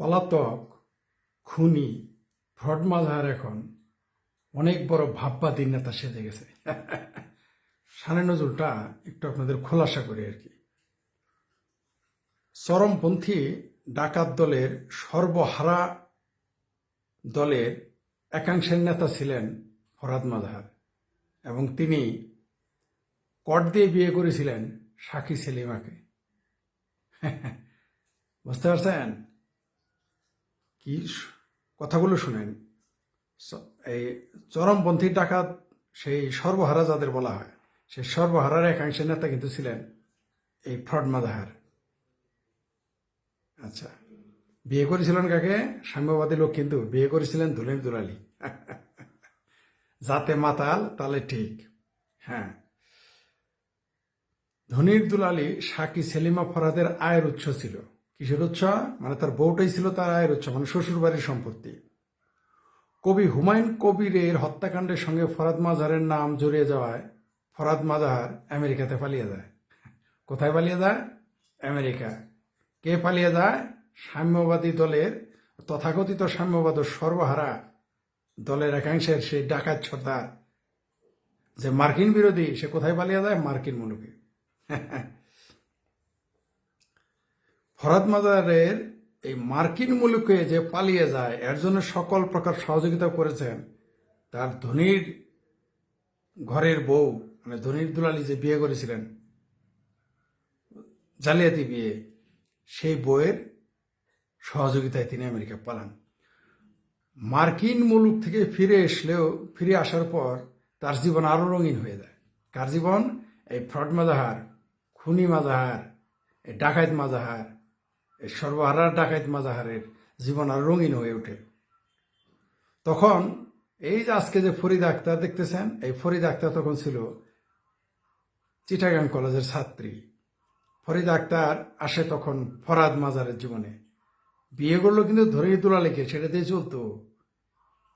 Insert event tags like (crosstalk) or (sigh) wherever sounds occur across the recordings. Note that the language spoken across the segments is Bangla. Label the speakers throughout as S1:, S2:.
S1: পলাতক, খুনি ফ্রড মাজার এখন অনেক বড় ভাববাদী নেতা সেজে গেছে। সানে নজরুলটা একটু আপনাদের খোলাসা করি আর কি। চরমপন্থী ডাকাত দলের সর্বহারা দলের একাংশের নেতা ছিলেন ফরাদ মাজাহার এবং তিনি কট দিয়ে বিয়ে করেছিলেন সাকি সেলিমাকে। বুঝতে পারছেন? কি কথাগুলো শুনেন। এই চরমপন্থী ডাকাত, সেই সর্বহারা যাদের বলা হয়, সেই সর্বহারার একাংশের নেতা কিন্তু ছিলেন এই ফ্রড মাজাহার আচ্ছা বিয়ে করেছিলেন কাকে? সাম্যবাদী লোক কিন্তু বিয়ে করেছিলেন দুলেন দুলালি যাতে মাতাল, তালে ঠিক। হ্যাঁ। ধনির দুলালি সাকি সেলিমা ফরাদের আয়ের উৎস ছিল। কিসের উৎস? মানে তার বউটাই ছিল তার আয়ের উৎস মানে শ্বশুর বাড়ির সম্পত্তি। কবি হুমায়ুন কবিরের হত্যাকাণ্ডের সঙ্গে ফরাদ মাজারের নাম জড়িয়ে যাওয়ায় ফরাদ মাজার আমেরিকাতে পালিয়ে যায়। কোথায় পালিয়ে যায়? আমেরিকা। কে পালিয়ে যায়? সাম্যবাদী দলের তথাকথিত সাম্যবাদ সর্বহারা দলের একাংশের সেই ডাকাত সর্দার। যে মার্কিন বিরোধী, সে কোথায় পালিয়ে যায়? মার্কিন মুলুকে। (laughs) ফরাদ মাজারের এই মার্কিন মুলুকে যে পালিয়ে যায়, এর জন্য সকল প্রকার সহযোগিতা করেছেন তার ধনির ঘরের বউ মানে ধনির দুলালি যে বিয়ে করেছিলেন, জালিয়াতি বিয়ে, সেই বইয়ের সহযোগিতায় তিনি আমেরিকা পালান। মার্কিন মুলুক থেকে ফিরে আসলেও ফিরে আসার পর তার জীবন আরও রঙিন হয়ে যায়। কার জীবন? এই ফ্রড মাজাহার খুনি মাজাহার এই ডাকাইত মাজাহার এই সর্বহারার ডাকাত মাজাহারের জীবন আর রঙিন হয়ে ওঠে। তখন এই যে আজকে যে ফরিদ আক্তার দেখতেছেন, এই ফরিদ আক্তার তখন ছিল চিটাগাং কলেজের ছাত্রী। ফরিদ আক্তার আসে তখন ফরাদ মাজারের জীবনে। বিয়ে করল কিন্তু ধরেই তোলা লেখে সেটা দিয়ে চলতো।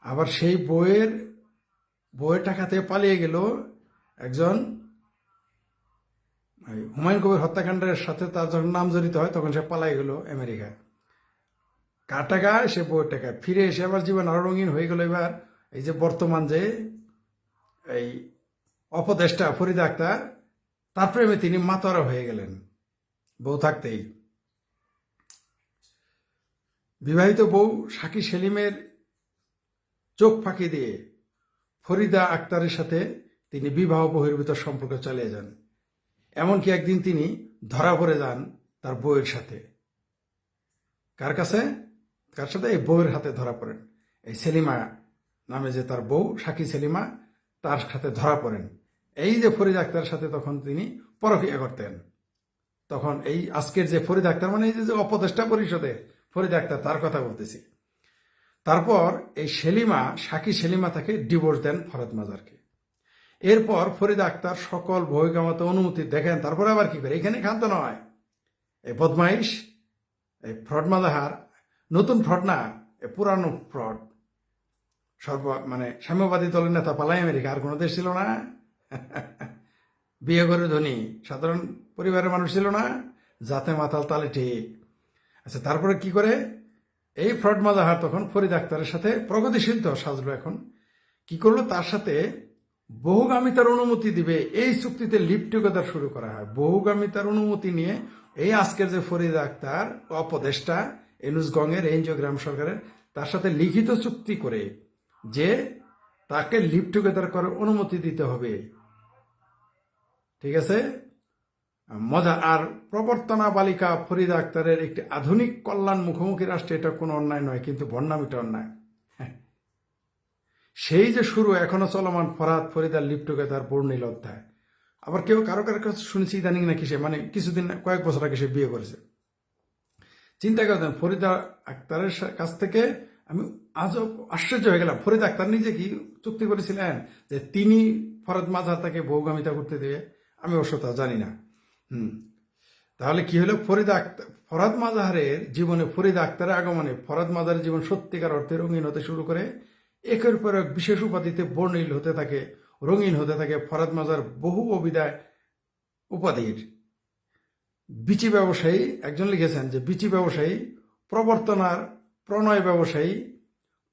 S1: আবার সেই বইয়ের বইয়ের টাকাতে পালিয়ে গেল একজন হুমায়ুন কবির হত্যাকাণ্ডের সাথে তার যখন নাম জড়িত হয়, তখন সে পালাই গেল আমেরিকা কার সে বইয়ের টাকায়। ফিরে এসে আবার জীবন আরও রঙিন হয়ে গেল এবার। এই যে বর্তমান যে এই অপদেষ্টা ফরিদ আক্তার, তার প্রেমে তিনি মাতোয়ারা হয়ে গেলেন বউ থাকতেই। বিবাহিত বউ সাকি সেলিমের চোখ ফাঁকি দিয়ে ফরিদা আক্তারের সাথে তিনি বিবাহ বহির্ভূত সম্পর্ক চালিয়ে যান। এমনকি একদিন তিনি ধরা পড়ে যান তার বউয়ের সাথে। কার কাছে? কার সাথে? এই বউয়ের হাতে ধরা পড়েন। এই সেলিমা নামে যে তার বউ সাকি সেলিমা, তার সাথে ধরা পড়েন। এই যে ফরিদ আক্তারের সাথে তখন তিনি পরকিয়া করতেন। তখন এই আজকের যে ফরিদ আক্তার মানে এই যে অপদেষ্টা পরিষদে ফরিদ আক্তার, তার কথা বলতেছি। তারপর এই সেলিমা সাকি সেলিমা তাকে ডিভোর্স দেন ফরদ মাজারকে। এরপর ফরিদ আক্তার সকল বহিগামত অনুমতি দেখেন, তারপরে আবার কি করে? এখানে ক্ষান্ত নয়। এই বদমাইশ, এই ফ্রড মাদাহার, নতুন ফ্রড না এ পুরানো ফ্রড। সর্ব মানে সাম্যবাদী দলের নেতা পালাই আমেরিকা, আর কোনো দেশ ছিল না। বিয়ে করে ধনী, সাধারণ পরিবারের মানুষ ছিল না যাতে মাতাল তালে ঠিক। আচ্ছা তারপরে কি করে? এই ফ্রড মাদাহার তখন ফরিদ আক্তারের সাথে প্রগতিশীল তো, সাজলো এখন। কি করল? তার সাথে বহুগামিতার অনুমতি দিবে, এই চুক্তিতে লিপ টুগেদার শুরু করা হয়। বহুগামিতার অনুমতি নিয়ে এই আজকের যে ফরিদ আক্তার, অপদেষ্টা এনুসগঞ্জের এনজিওগ্রাম সরকারের, তার সাথে লিখিত চুক্তি করে যে তাকে লিপ টুগেদার করার অনুমতি দিতে হবে। ঠিক আছে? মজা। আর প্রবর্তনা বালিকা ফরিদা আক্তারের একটি আধুনিক কল্যাণ মুখোমুখি রাষ্ট্রে, এটা কোনো অন্যায় নয়, কিন্তু বন্যামিটা অন্যায়। সেই যে শুরু, এখনও চলমান ফরাদ ফরিদার লিপ্টকে তার বর্ণিল অধ্যায়। আবার কেউ কারও কারও কাছে শুনেছি ইদানিং নাকি সে মানে কিছুদিন, কয়েক বছর আগে সে বিয়ে করেছে। চিন্তা করতেন ফরিদা আক্তারের কাছ থেকে আমি আজও আশ্চর্য হয়ে গেলাম। ফরিদ আক্তার নিজে কি চুক্তি করেছিলেন যে তিনি ফরাদ মাজার তাকে বৌগামিতা করতে দেবে? আমি অবশ্য তা জানি না। হুম। তাহলে কি হলো? ফরিদ আক্তার ফরাদ মাজাহারের জীবনে ফরিদ আক্তারের আগমনে ফরাদ মাজারের জীবন সত্যিকার অর্থে রঙিন হতে শুরু করে একের পর এক বিশেষ উপাধিতে বর্ণিল হতে থাকে রঙিন হতে থাকে ফরাদ মাজার বহু অবিদায় উপাধির। বিচি ব্যবসায়ী একজন লিখেছেন যে, বিচি ব্যবসায়ী প্রবর্তনার প্রণয় ব্যবসায়ী,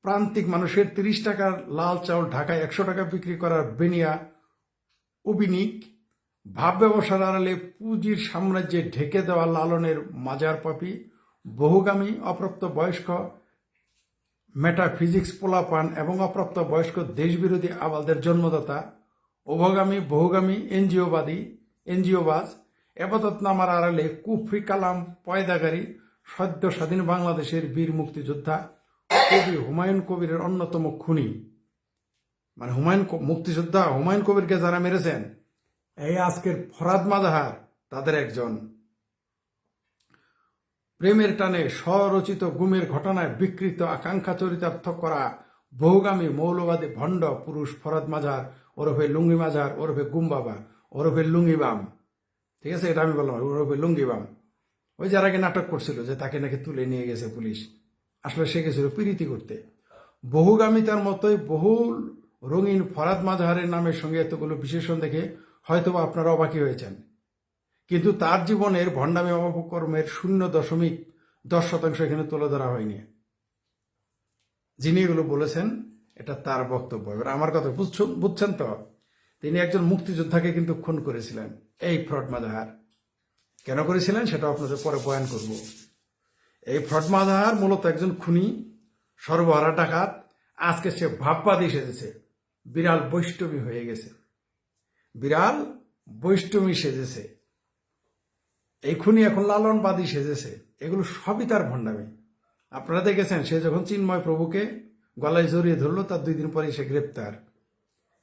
S1: প্রান্তিক মানুষের তিরিশ টাকার লাল চাউল ঢাকায় একশো টাকা বিক্রি করার বেনিয়া অবিনিক ভাব ব্যবসার আড়ালে পুঁজির সাম্রাজ্যে ঢেকে দেওয়া লালনের মাজার পাপি, বহুগামী, অপ্রাপ্ত বয়স্ক মেটাফিজিক্স পোলাপান এবং অপ্রাপ্ত বয়স্ক দেশবিরোধী আবালদের জন্মদাতা উভগামী বহুগামী, এনজিওবাদী, এনজিওবাজ এবাদত নামার আড়ালে কুফরি কালাম পয়দাগারী, সদ্য স্বাধীন বাংলাদেশের বীর মুক্তিযোদ্ধা কবি হুমায়ুন কবিরের অন্যতম খুনি। মানে হুমায়ুন মুক্তিযোদ্ধা হুমায়ুন কবিরকে যারা মেরেছেন, এই আজকের ফরাদ মাজাহার তাদের একজন। প্রেমের টানে স্বরচিত গুমের ঘটনায় বিকৃত আকাঙ্ক্ষা চরিতার্থ করা বহুগামী মৌলবাদী ভণ্ড পুরুষ ফরাদ মাজার, ওরফে লুঙ্গি মাজার, ওরফে গুম বাবা, ওরফে লুঙ্গিবাম ঠিক আছে? এটা আমি বললাম, ওরফে লুঙ্গিবাম ওই যার আগে নাটক করছিল যে তাকে নাকি তুলে নিয়ে গেছে পুলিশ। আসলে সে গেছিল পিরিতি করতে। বহুগামিতার মতোই বহুল রঙিন ফরাদ মাজাহারের নামের সঙ্গে এতগুলো বিশেষণ দেখে হয়তোবা আপনারা অবাকি হয়েছেন। কিন্তু তার জীবনের ভণ্ডামি অপকর্মের শূন্য দশমিক দশ শতাংশ এখানে তুলে ধরা হয়নি। যিনি এগুলো বলেছেন, এটা তার বক্তব্য। এবার আমার কথা বুঝছ বুঝছেন তো? তিনি একজন মুক্তিযোদ্ধাকে কিন্তু খুন করেছিলেন। এই ফ্রড মাজাহার কেন করেছিলেন? সেটা আপনাদের পরে বয়ান করব। এই ফ্রড মাজাহার মূলত একজন খুনি সর্বহারা ডাকাত। আজকে সে ভাববাদী সেজেছে। বিড়াল বৈষ্ণবী হয়ে গেছে। বিড়াল বৈষ্ণবী সেজেছে। এই খুনি এখন লালনবাদী সেজেছে। এগুলো সবই তার ভণ্ডামি। আপনারা দেখেছেন, সে যখন চিন্ময় প্রভুকে গলায় জড়িয়ে ধরলো, তার দুই দিন পরে সে গ্রেপ্তার।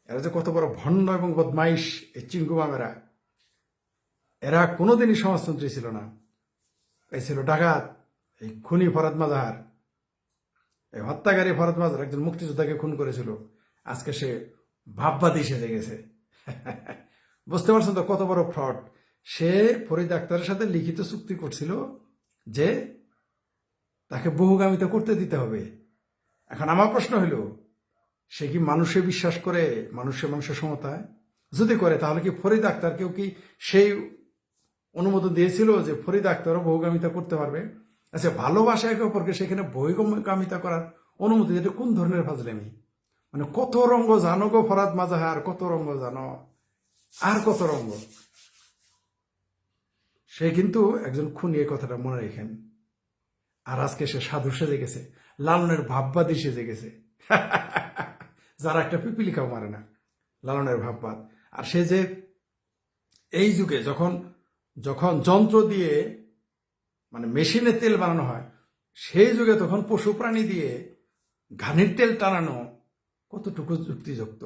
S1: এরা যে কত বড় ভণ্ড এবং বদমাইশ এই চিঙ্কু মামেরা। এরা কোনোদিনই সমাজতন্ত্রী ছিল না। এই ছিল ডাকাত, এই খুনি ফরাদ মাজাহার এই হত্যাকারী ফরাদ মাজার একজন মুক্তিযোদ্ধাকে খুন করেছিল। আজকে সে ভাববাদী সেজে গেছে। (laughs) বুঝতে পারছেন তো কত বড় ফ্রড? সে ফরিদ আক্তারের সাথে লিখিত চুক্তি করছিল যে তাকে বহুগামিতা করতে দিতে হবে। এখন আমার প্রশ্ন হইল, সে কি মানুষে বিশ্বাস করে, মানুষে মানুষের সমতায় যদি করে, তাহলে কি ফরিদ আক্তারকেও কি সেই অনুমোদন দিয়েছিল যে ফরিদ আক্তারও বহুগামিতা করতে পারবে? আচ্ছা ভালোবাসা একে অপরকে সেখানে বহুগামিতা করার অনুমতি এটা কোন ধরনের ফাজলামি? মানে কত রঙ্গ জানো গো ফরাদ মাজাহার কত রঙ্গ জানো? আর কত রঙ্গ? সে কিন্তু একজন খুনি এই কথাটা মনে রেখেন। আর আজকে সে সাধু সেজে গেছে, লালনের ভাববাদী সেজে গেছে। (laughs) যারা একটা পিপিলিকাও মারে না, লালনের ভাববাদ। আর সে যে এই যুগে যখন যখন যন্ত্র দিয়ে মানে মেশিনে তেল বানানো হয়, সেই যুগে তখন পশু প্রাণী দিয়ে ঘানির তেল টানানো কতটুকু যুক্তিযুক্ত।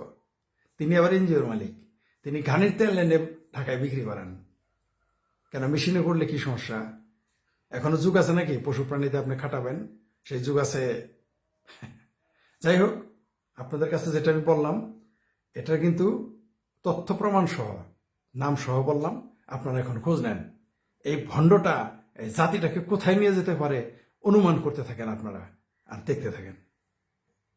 S1: তিনি আবার এনজিওর মালিক। তিনি ঘানির তেল এনে ঢাকায় বিক্রি করেন। কেন মেশিনে করলে কি সমস্যা? এখনও যুগ আছে নাকি? পশু প্রাণীতে আপনি খাটাবেন, সেই যুগ আছে। যাই হোক, আপনাদের কাছে যেটা আমি বললাম এটা কিন্তু তথ্য প্রমাণ সহ, নাম সহ বললাম, আপনারা এখন খোঁজ নেন। এই ভণ্ডটা, এই জাতিটাকে কোথায় নিয়ে যেতে পারে, অনুমান করতে থাকেন আপনারা, আর দেখতে থাকেন।